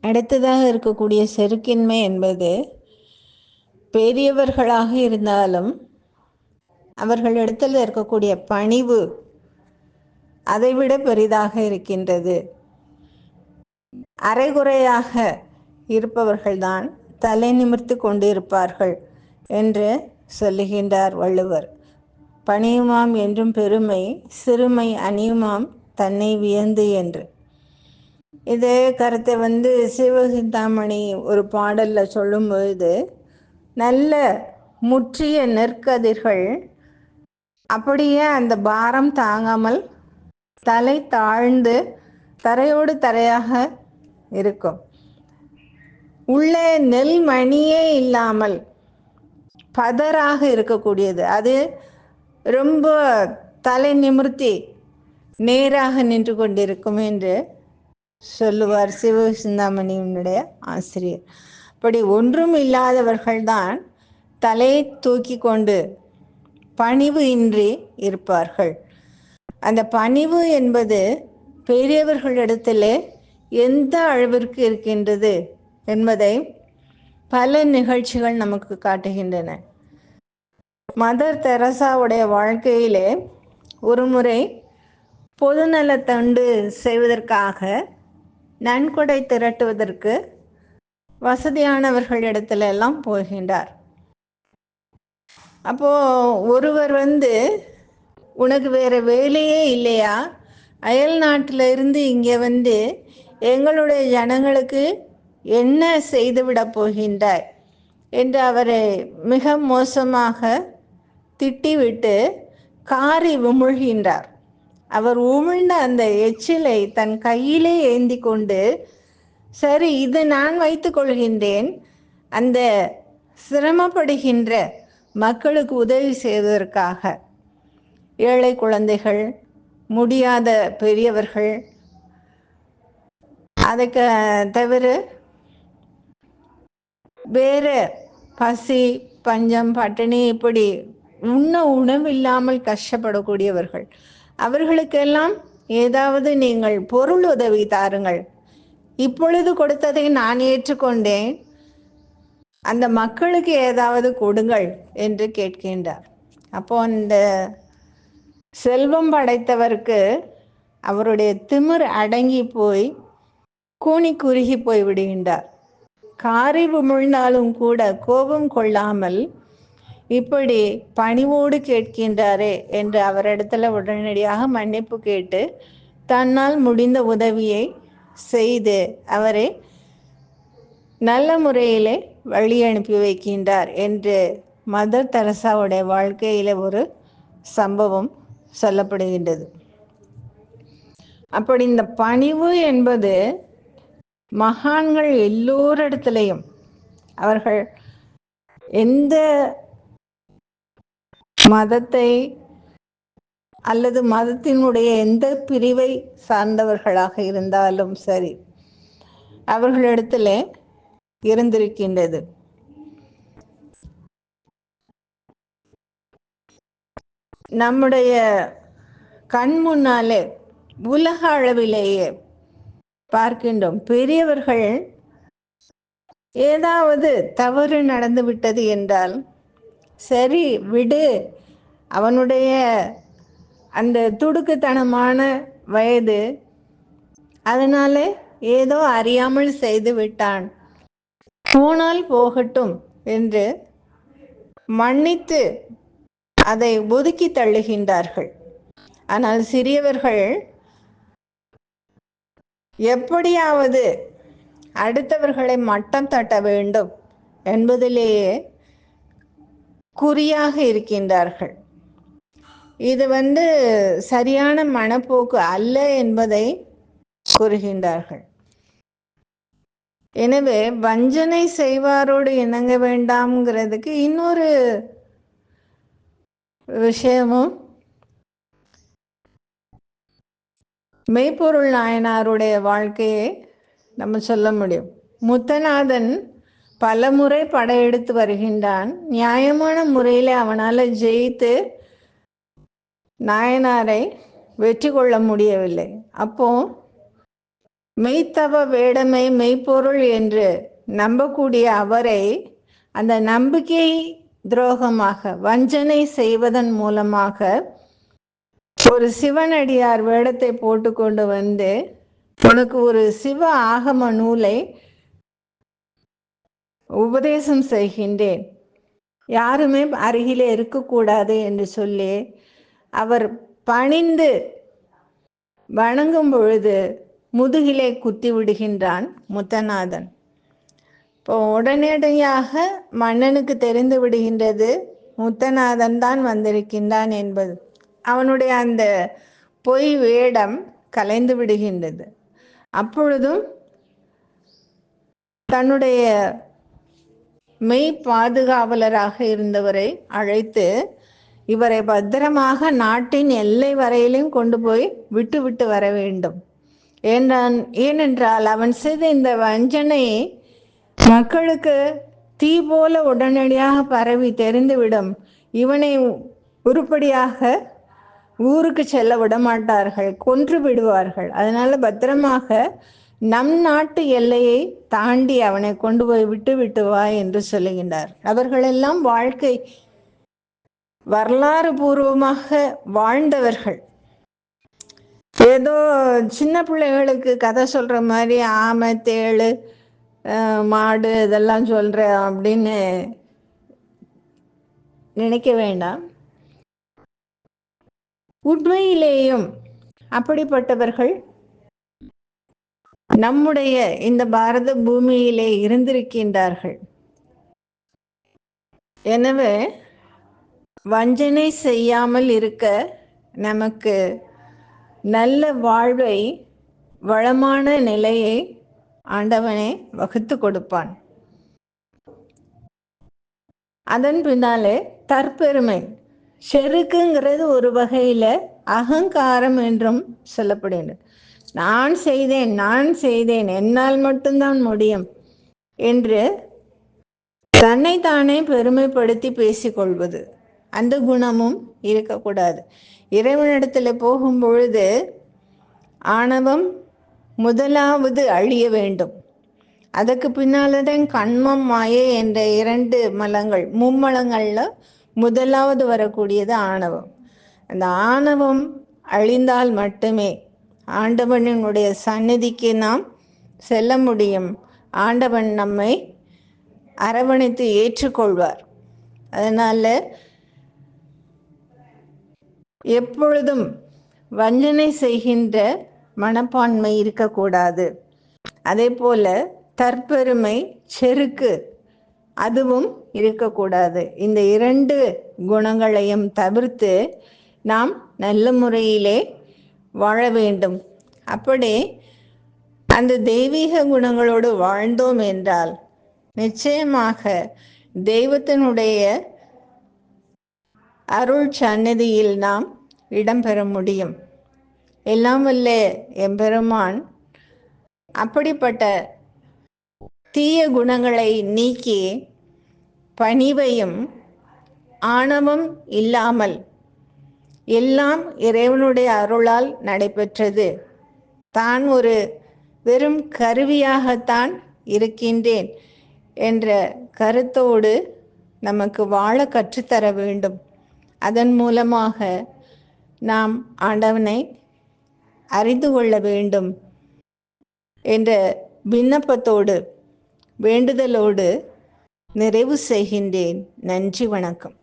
அடுத்ததாக இருக்கக்கூடிய செருக்கின்மை என்பது பெரியவர்களாக இருந்தாலும் அவர்களிடத்தில் இருக்கக்கூடிய பணிவு அதைவிட பெரிதாக இருக்கின்றது. அரைகுறையாக இருப்பவர்கள்தான் தலை நிமிர்த்து கொண்டிருப்பார்கள் என்று சொல்லுகின்றார் வள்ளுவர். பணியுமாம் என்றும் பெருமை சிறுமை அணியுமாம் தன்னை வியந்து என்று. இதே கருத்தை வந்து சிவசிந்தாமணி ஒரு பாடல்ல சொல்லும்பொழுது நல்ல முற்றிய நெற்கதிர்கள் அப்படியே அந்த பாரம் தாங்காமல் தலை தாழ்ந்து தரையோடு தரையாக இருக்கும். உள்ளே நெல் மணியே இல்லாமல் பதராக இருக்கக்கூடியது. அது ரொம்ப தலை நிமிர்த்தி நேராக நின்று கொண்டிருக்கும் என்று சொல்லுவார் சிவ சிந்தாமணியினுடைய ஆசிரியர். அப்படி ஒன்றும் இல்லாதவர்கள்தான் தலையை தூக்கி கொண்டு பணிவு இன்றி இருப்பார்கள். அந்த பணிவு என்பது பெரியவர்களிடத்திலே எந்த அளவிற்கு இருக்கின்றது என்பதை பல நிகழ்ச்சிகள் நமக்கு காட்டுகின்றன. மதர் தெரசாவுடைய வாழ்க்கையிலே ஒரு முறை பொதுநலத்தொண்டு செய்வதற்காக நன்கொடை திரட்டுவதற்கு வசதியானவர்களிடத்துல எல்லாம் போகின்றார். அப்போ ஒருவர் வந்து உனக்கு வேற வேலையே இல்லையா? அயல் நாட்டில் இருந்து இங்கே வந்து எங்களுடைய ஜனங்களுக்கு என்ன செய்துவிட போகின்றாய்? என்று அவரை மிக மோசமாக திட்டிவிட்டு காரி விமுழ்கின்றார். அவர் உமிழ்ந்த அந்த எச்சிலை தன் கையிலே ஏந்தி கொண்டு சரி இது நான் வைத்துக் கொள்கின்றேன். அந்த சிரமப்படுகின்ற மக்களுக்கு உதவி செய்வதற்காக. ஏழை குழந்தைகள் முடியாத பெரியவர்கள் அதுக்கு தவிர வேறு பசி பஞ்சம் பட்டினி இப்படி உண்ண உணவில்லாமல் கஷ்டப்படக்கூடியவர்கள். அவர்களுக்கெல்லாம் ஏதாவது நீங்கள் பொருள் உதவி தாருங்கள். இப்பொழுது கொடுத்ததை நான் ஏற்றுக்கொண்டேன். அந்த மக்களுக்கு ஏதாவது கொடுங்கள் என்று கேட்கின்றார். அப்போ அந்த செல்வம் படைத்தவருக்கு அவருடைய திமிர் அடங்கி போய் கூனி குறுகி போய் விடுகின்றார். காரி உமிழ்ந்தாலும் கூட கோபம் கொள்ளாமல் இப்படி பணிவோடு கேட்கின்றாரே என்று அவரிடத்துல உடனடியாக மன்னிப்பு கேட்டு தன்னால் முடிந்த உதவியை செய்து அவரை நல்ல முறையிலே வழி அனுப்பி வைக்கின்றார் என்று மதர் தெரசாவுடைய வாழ்க்கையில ஒரு சம்பவம் சொல்லப்படுகின்றது. அப்படி இந்த பணிவு என்பது மகான்கள் எல்லோரிடத்திலையும் அவர்கள் எந்த மதத்தை அல்லது மதத்தினுடைய எந்த பிரிவை சார்ந்தவர்களாக இருந்தாலும் சரி அவர்களிடத்துல இருந்திருக்கின்றது. நம்முடைய கண் முன்னாலே உலக அளவிலேயே பார்க்கின்றோம். பெரியவர்கள் ஏதாவது தவறு நடந்து விட்டது என்றால் சரி விடு அவனுடைய அந்த துடுக்குத்தனமான வயது அதனால ஏதோ அறியாமல் செய்து விட்டான். போனால் போகட்டும் என்று மன்னித்து அதை ஒதுக்கி தள்ளுகின்றார்கள். ஆனால் சிறியவர்கள் எப்படியாவது அடுத்தவர்களை மட்டம் தட்ட வேண்டும் என்பதிலேயே குறியாக இருக்கின்றார்கள். இது வந்து சரியான மனப்போக்கு அல்ல என்பதை கூறுகின்றார்கள். எனவே வஞ்சனை செய்வாரோடு இணங்க வேண்டாம்ங்கிறதுக்கு இன்னொரு விஷயமும் மெய்ப்பொருள் நாயனாருடைய வாழ்க்கையை நம்ம சொல்ல முடியும். முத்தநாதன் பல முறை படையெடுத்து வருகின்றான். நியாயமான முறையில் அவனால் ஜெயித்து நாயனாரை வெற்றி கொள்ள முடியவில்லை. அப்போ மெய்த்தவ வேடமை மெய்ப்பொருள் என்று நம்பக்கூடிய அவரை அந்த நம்பிக்கை துரோகமாக வஞ்சனை செய்வதன் மூலமாக ஒரு சிவனடியார் வேடத்தை போட்டுக்கொண்டு வந்து உனக்கு ஒரு சிவ ஆகம நூலை உபதேசம் செய்கின்றேன். யாருமே அருகிலே இருக்கக்கூடாது என்று சொல்லி அவர் பணிந்து வணங்கும் பொழுது முதுகிலே குத்தி விடுகின்றான் முத்தநாதன். இப்போ உடனடியாக மன்னனுக்கு தெரிந்து விடுகின்றது முத்தநாதன் தான் வந்திருக்கின்றான் என்பது. அவனுடைய அந்த பொய் வேடம் கலைந்து விடுகின்றது. அப்பொழுதும் தன்னுடைய மெய் பாதுகாவலராக இருந்தவரை அழைத்து இவரை பத்திரமாக நாட்டின் எல்லை வரையிலும் கொண்டு போய் விட்டு விட்டு வர வேண்டும். ஏன்றான் ஏனென்றால் அவன் செய்த இந்த வஞ்சனை மக்களுக்கு தீ போல உடனடியாக பரவி தெரிந்துவிடும். இவனை உருப்படியாக ஊருக்கு செல்ல விட மாட்டார்கள் கொன்று விடுவார்கள். அதனால பத்திரமாக நம் நாட்டு எல்லையை தாண்டி அவனை கொண்டு போய் விட்டு விட்டு வா என்று சொல்லுகின்றார். அவர்களெல்லாம் வாழ்க்கை வரலாறு பூர்வமாக வாழ்ந்தவர்கள். ஏதோ சின்ன பிள்ளைகளுக்கு கதை சொல்ற மாதிரி ஆமை தேளு மாடு இதெல்லாம் சொல்ற அப்படின்னு நினைக்க வேண்டாம். உண்மையிலேயும் அப்படிப்பட்டவர்கள் நம்முடைய இந்த பாரத பூமியிலே இருந்திருக்கின்றார்கள். எனவே வஞ்சனை செய்யாமல் இருக்க நமக்கு நல்ல வாழ்வை வளமான நிலையை ஆண்டவனே வகுத்து கொடுப்பான். அதன் பின்னாலே தற்பெருமை. செருக்குங்கிறது ஒரு வகையில அகங்காரம் என்றும் சொல்லப்படுகிறது நான் செய்தேன் நான் செய்தேன் என்னால் மட்டும்தான் முடியும் என்று தன்னை தானே பெருமைப்படுத்தி பேசிக்கொள்வது. அந்த குணமும் இருக்கக்கூடாது. இறைவனிடத்தில் போகும் பொழுது ஆணவம் முதலாவது அழிய வேண்டும். அதுக்கு பின்னால்தான் கண்மம் மாயை என்ற இரண்டு மலங்கள் மும்மலங்கள்ல முதலாவது வரக்கூடியது ஆணவம். அந்த ஆணவம் அழிந்தால் மட்டுமே ஆண்டவனினுடைய சந்நிதிக்கு நாம் செல்ல முடியும். ஆண்டவன் நம்மை அரவணைத்து ஏற்றுக்கொள்வார். அதனால் எப்பொழுதும் வஞ்சனை செய்கின்ற மனப்பான்மை இருக்கக்கூடாது. அதே போல தற்பெருமை செருக்கு அதுவும் இருக்கக்கூடாது. இந்த இரண்டு குணங்களையும் தவிர்த்து நாம் நல்ல முறையிலே வாழ வேண்டும். அப்படி அந்த தெய்வீக குணங்களோடு வாழ்ந்தோம் என்றால் நிச்சயமாக தெய்வத்தினுடைய அருள் சன்னதியில் நாம் இடம்பெற முடியும். எல்லாம் வல்ல எம்பெருமான் அப்படிப்பட்ட தீய குணங்களை நீக்கி பணிவையும் ஆணவம் இல்லாமல் எல்லாம் இறைவனுடைய அருளால் நடைபெற்றது. தான் ஒரு வெறும் கருவியாகத்தான் இருக்கின்றேன் என்ற கருத்தோடு நமக்கு வாழ கற்றுத்தர வேண்டும். அதன் மூலமாக நாம் ஆண்டவனை அறிந்து கொள்ள வேண்டும் என்ற விண்ணப்பத்தோடு வேண்டுதலோடு நிறைவு செய்கின்றேன். நன்றி வணக்கம்.